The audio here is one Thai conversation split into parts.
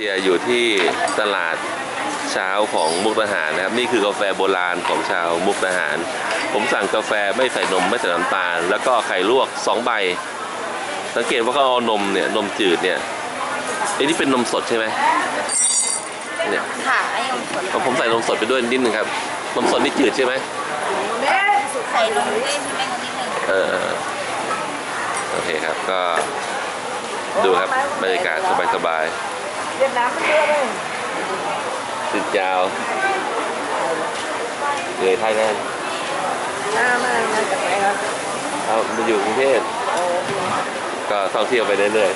เดียอยู่ที่ตลาดเช้าของมุกดาหารนะครับ นี่คือกาแฟโบราณของชาวมุกดาหาร ผมสั่งกาแฟไม่ใส่นมไม่ใส่น้ำตาล แล้วก็ไข่ลวก2ใบ สังเกตว่าเขาเอานมเนี่ยนมจืดเนี่ยไอ้นี่เป็นนมสดใช่ไหมเนี่ยค่ะไอ้นมสดของผมใส่นมสดไปด้วยนิดนึงครับนมสดนี่จืดใช่ไหมใส่นมด้วยใช่ไหมคะนิดนึงเออเออโอเคครับก็ดูครับบรรยากาศสบาย เวียดนามมันเยอะเลยๆติดยาวเลยไทยแลนด์มามามาจากไหนครับเอามาอยู่กรุงเทพก็ท่องเที่ยวไปเรื่อย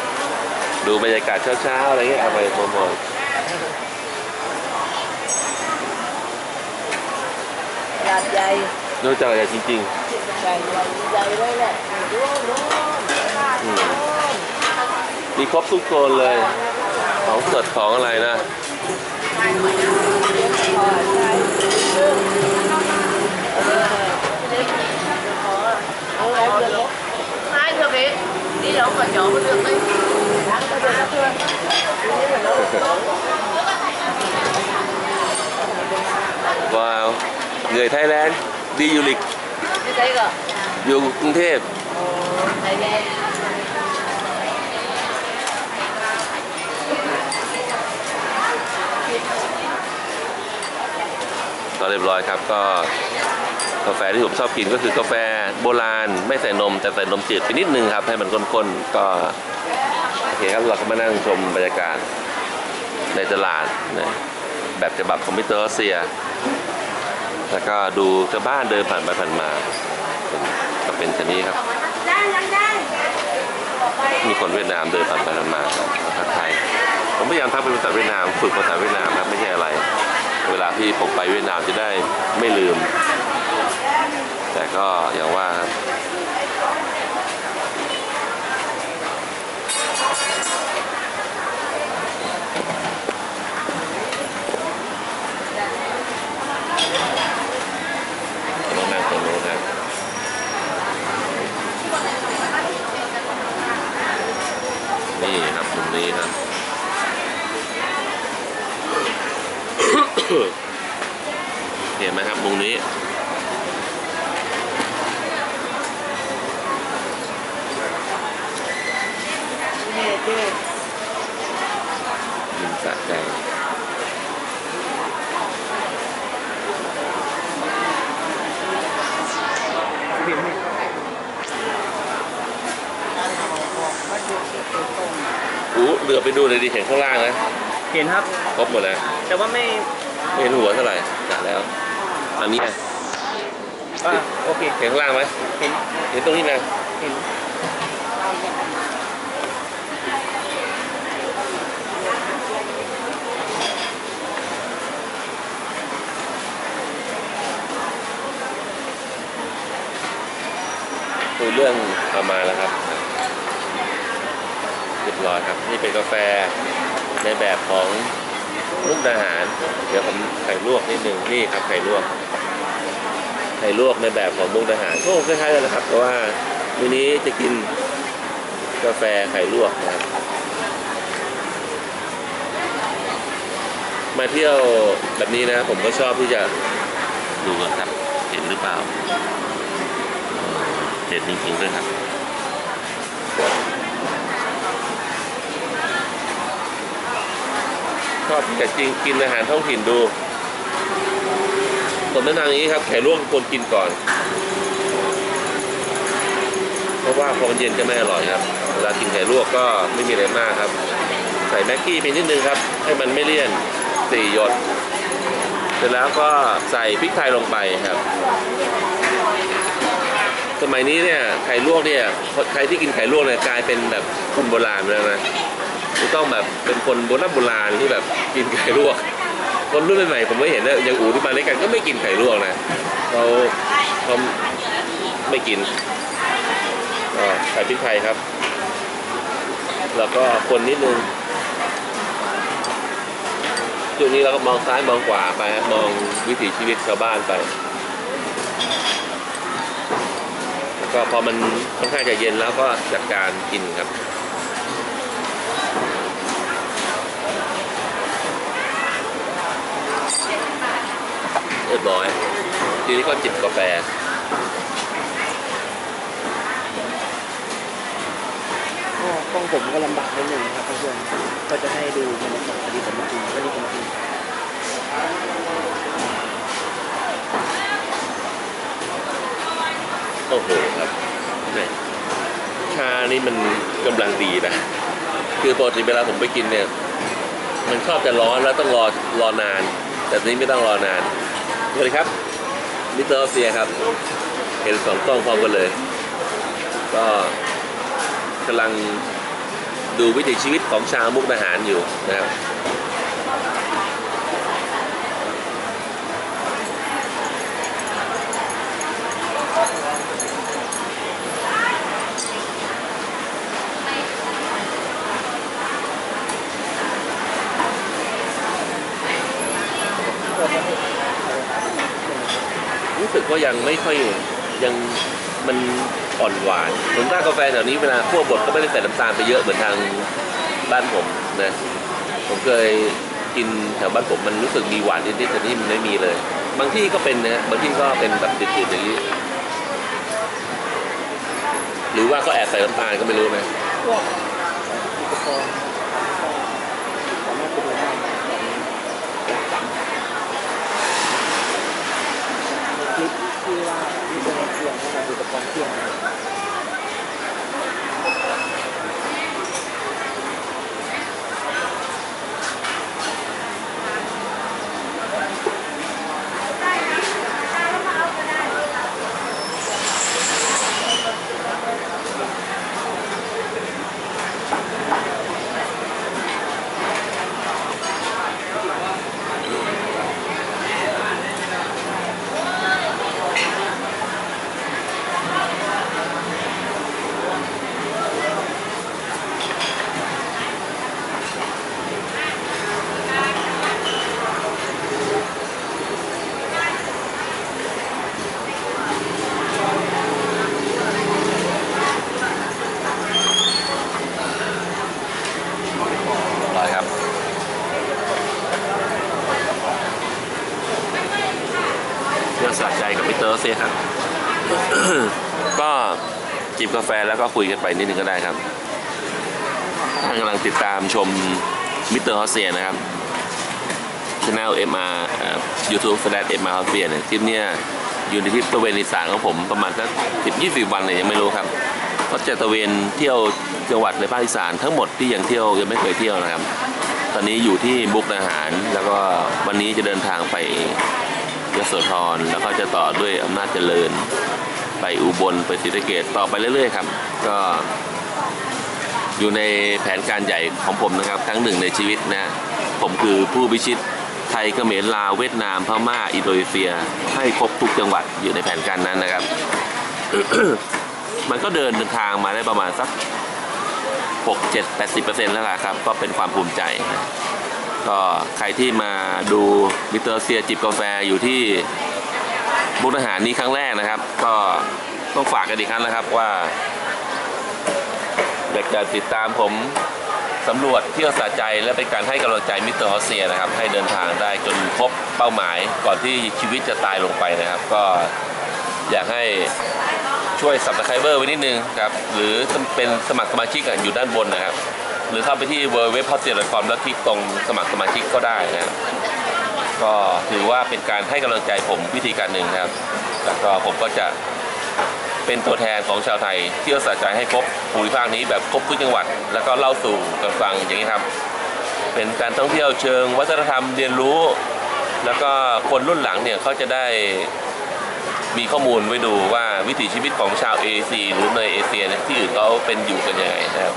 ๆดูบรรยากาศเช้าๆอะไรเงี้ยเอาไปมองตลาดใหญ่ๆนอกจากอะไรจริงใหญ่ใหญ่ใหญ่เลยแหละดูดูๆอืมมีครบทุกโซนเลยของ สดของอะไรนะ hai thưa bé đi đâu mà chỗ có được đấy ว้าวเหนื่อยไทยแลนด์ ดียูริก đi đây cơ อยู่กรุงเทพ đây đây ก็เรียบร้อยครับก็กาแฟที่ผมชอบกินก็คือกาแฟโบราณ ไม่ใส่นมแต่ใส่นมจืดไปนิดนึงครับ ให้มันข้นๆก็โอเคครับเราก็มานั่งชมบรรยากาศในตลาดนะแบบฉบับของมิสเตอร์รัสเซีย แล้วก็ดูชาวบ้านเดินผ่านไปผ่านมา ก็เป็นชนนี้ครับ มีคนเวียดนามเดินผ่านไปผ่านมาครับทักทายผมพยายามทักเป็นภาษาเวียดนามฝึกภาษาเวียดนามครับไม่ใช่อะไร เวลาที่ผมไปเวียดนามจะได้ไม่ลืม แต่ก็อย่างว่าต้องนั่งตรงนู้นครับนี่ครับตรงนี้ครับ เห็นไหมครับมุมนี้นี่เจ๊มุมสะใจบินนี่อู้เรือไปดูเลยดิเห็นข้างล่างนะ เห็นครับ ครบหมดแล้ว แต่ว่าไม่ ไม่เห็นหัวเท่าไหร่จัดแล้ว อันนี้อะอ่าโอเคเห็นข้างล่างไหมเห็นเห็นตรงนี้ไหมเห็นคุยเรื่องประมาณแล้วครับเรียบร้อยครับ นี่เป็นกาแฟในแบบของ มุกดาหาร เดี๋ยวผมไข่ลวกนิดนึงนี่ครับไข่ลวก ไข่ลวกในแบบของมุกดาหารก็คล้ายๆกันนะครับแต่ว่าวันนี้จะกินกาแฟไข่ลวกนะครับมาเที่ยวแบบนี้นะผมก็ชอบที่จะดูกันครับ เห็นหรือเปล่าเด็ดจริงๆด้วยครับ ชอบที่จริงกินอาหารท้องถิ่นดูผมแนะนำอย่างนี้ครับไข่ลวกควรกินก่อน เพราะว่าพอมันเย็นจะไม่อร่อยครับ เวลากินไข่ลวกก็ไม่มีอะไรมากครับ ใส่แม็กกี้เพียงนิดนึงครับ ให้มันไม่เลี่ยนสี่หยด เสร็จแล้วก็ใส่พริกไทยลงไปครับ สมัยนี้เนี่ยไข่ลวกเนี่ยใครที่กินไข่ลวกเนี่ยกลายเป็นแบบคนโบราณแล้วนะ ไม่ต้องแบบเป็นคนโบราณโบราณที่แบบกินไข่ลวก คนรุ่นใหม่ๆผมไม่เห็นนะอย่างอูที่มาด้วยกันก็ไม่กินไข่ลวกนะเขาเขาไม่กินใส่พริกไทยครับ แล้วก็คนนิดนึงช่วงนี้เราก็มองซ้ายมองขวาไปฮะมองวิถีชีวิตชาวบ้านไปก็พอมันค่อนข้างจะเย็นแล้วก็จัดการกินครับ บร้อย ทีนี้ก็จิบกาแฟ ก็กล้องผมก็ลำบากนิดนึงครับเพื่อนๆก็จะให้ดูบรรยากาศที่ผมมากินก็นี่ผมกินโอ้โหครับแม่ชานี่มันกำลังดีนะ คือปกติเวลาผมไปกินเนี่ย มันชอบจะร้อนแล้วต้องรอรอนาน แต่ทีนี้ไม่ต้องรอนาน สวัสดีครับมิสเตอร์ออฟเซียครับ เห็นสองกล้องพร้อมกันเลย ก็กำลังดูวิถีชีวิตของชาวมุกดาหารอยู่นะครับ รู้สึกว่ายังไม่ค่อยยังมันอ่อนหวานผมถ้ากาแฟแถวนี้เวลาคั่วบดก็ไม่ได้ใส่น้ำตาลไปเยอะเหมือนทางบ้านผมนะผมเคยกินแถวบ้านผมมันรู้สึกมีหวานนิดๆแต่นี่มันไม่มีเลย บางที่ก็เป็นนะบางที่ก็เป็นแบบติดๆอย่างนี้หรือว่าเขาแอบใส่น้ำตาลก็ไม่รู้นะ พวกอุปกรณ์สามารถไปดูได้คลิปที่ว่ามีคนเที่ยง ว่า เพื่อสะใจกับมิสเตอร์เซีครับ ก็จิบกาแฟแล้วก็คุยกันไปนิดนึงก็ได้ครับท่านกำลังติดตามชมมิสเตอร์ฮอสเซียนะครับช anel MR ยูทูบแฟลช MR ฮอสเซียเนี่ยทริปเนี่ยอยู่ในทริปตะเวนอีสานของผมประมาณสักสิบยี่สิบวันเนี่ยยังไม่รู้ครับก็จะตะเวนเที่ยวจังหวัดในภาคอีสานทั้งหมดที่ยังเที่ยวยังไม่เคยเที่ยวนะครับ ตอนนี้อยู่ที่บุกดาหาร แล้วก็วันนี้จะเดินทางไป ยโสธรแล้วก็จะต่อด้วยอำนาจเจริญ ไปอุบลไปศรีสะเกดต่อไปเรื่อยๆครับ ก็อยู่ในแผนการใหญ่ของผมนะครับครั้งหนึ่งในชีวิตนะผมคือผู้พิชิตไทยเขมรลาวเวียดนามพม่าอินโดนีเซีย ให้ครบทุกจังหวัดอยู่ในแผนการนั้นนะครับ มันก็เดินทางมาได้ประมาณสัก 6 7 80เปอร์เซ็นต์แล้วล่ะครับ ก็เป็นความภูมิใจนะ ก็ใครที่มาดูมิเตอร์เซียจิบกาแฟอยู่ที่บุกอาหารนี้ครั้งแรกนะครับ ก็ต้องฝากกันอีกครั้งนะครับว่าอยากจะติดตามผมสำรวจเที่ยวสะใจและเป็นการให้กำลังใจมิสเตอร์ฮอสเซียนะครับ ให้เดินทางได้จนครบเป้าหมายก่อนที่ชีวิตจะตายลงไปนะครับ ก็อยากให้ช่วยสับสไครเบอร์ไว้นิดนึงครับ หรือเป็นสมัครสมาชิกอยู่ด้านบนนะครับ หรือเข้าไปที่ w w w p o d c a s t c o m แล้วคลิกตรงสมัครสมาชิกก็ได้นะครับก็ถือว่าเป็นการให้กำลังใจผมวิธีการหนึ่งนะครับ แล้วก็ผมก็จะเป็นตัวแทนของชาวไทยเที่ยวสะใจให้ครบภูมิภาคนี้แบบครบทุกจังหวัด แล้วก็เล่าสู่กันฟังอย่างนี้ครับ เป็นการท่องเที่ยวเชิง วัฒนธรรมเรียนรู้ แล้วก็คนรุ่นหลังเนี่ยเขาจะได้มีข้อมูลไว้ดูว่าวิถีชีวิตของชาวเอเชียหรือในเอเชียเนี่ยที่อื่นเขาเป็นอยู่กันยังไงนะครับ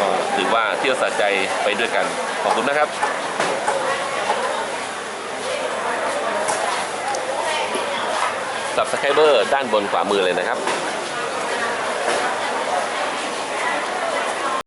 ก็ถือว่าเที่ยวสะใจไปด้วยกัน ขอบคุณนะครับสับสไครเบอร์ด้านบนขวามือเลยนะครับ